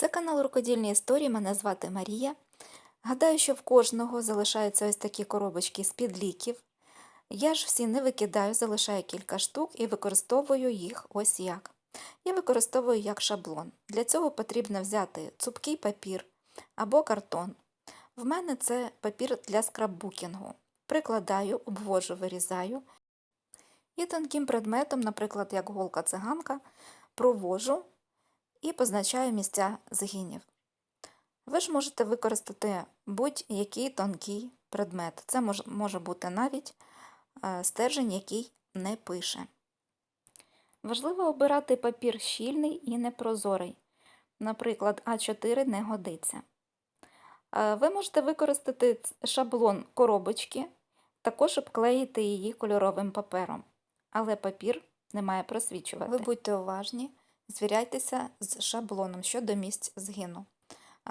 Це канал Рукодільні історії. Мене звати Марія. Гадаю, що в кожного залишаються ось такі коробочки з-під ліків. Я ж всі не викидаю, залишаю кілька штук і використовую їх ось як. Я використовую як шаблон. Для цього потрібно взяти цупкий папір або картон. В мене це папір для скраббукінгу. Прикладаю, обвожу, вирізаю. І тонким предметом, наприклад, як голка циганка, провожу і позначаю місця згинів. Ви ж можете використати будь-який тонкий предмет. Це мож- може бути навіть е, стержень, який не пише. Важливо обирати папір щільний і непрозорий. Наприклад, А4 не годиться. Е, Ви можете використати шаблон коробочки, також обклеїти її кольоровим папером, але папір не має просвічувати. Ви будьте уважні, звіряйтеся з шаблоном щодо місць згину.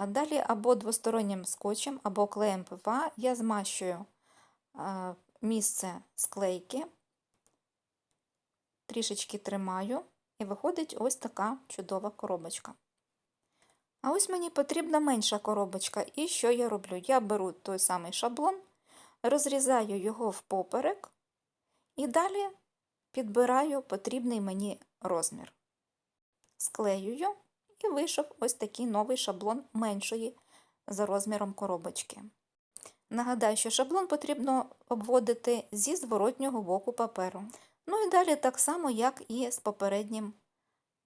Далі або двостороннім скотчем, або клеєм ПВА я змащую місце склейки, трішечки тримаю, і виходить ось така чудова коробочка. А ось мені потрібна менша коробочка. І що я роблю? Я беру той самий шаблон, розрізаю його впоперек і далі підбираю потрібний мені розмір. Склеюю і вийшов ось такий новий шаблон меншої за розміром коробочки. Нагадаю, що шаблон потрібно обводити зі зворотнього боку паперу. Ну і далі так само, як і з попереднім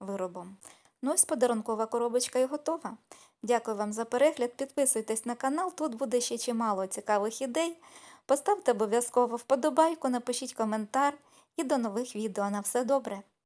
виробом. Ну ось подарункова коробочка і готова. Дякую вам за перегляд. Підписуйтесь на канал, тут буде ще чимало цікавих ідей. Поставте обов'язково вподобайку, напишіть коментар і до нових відео. На все добре!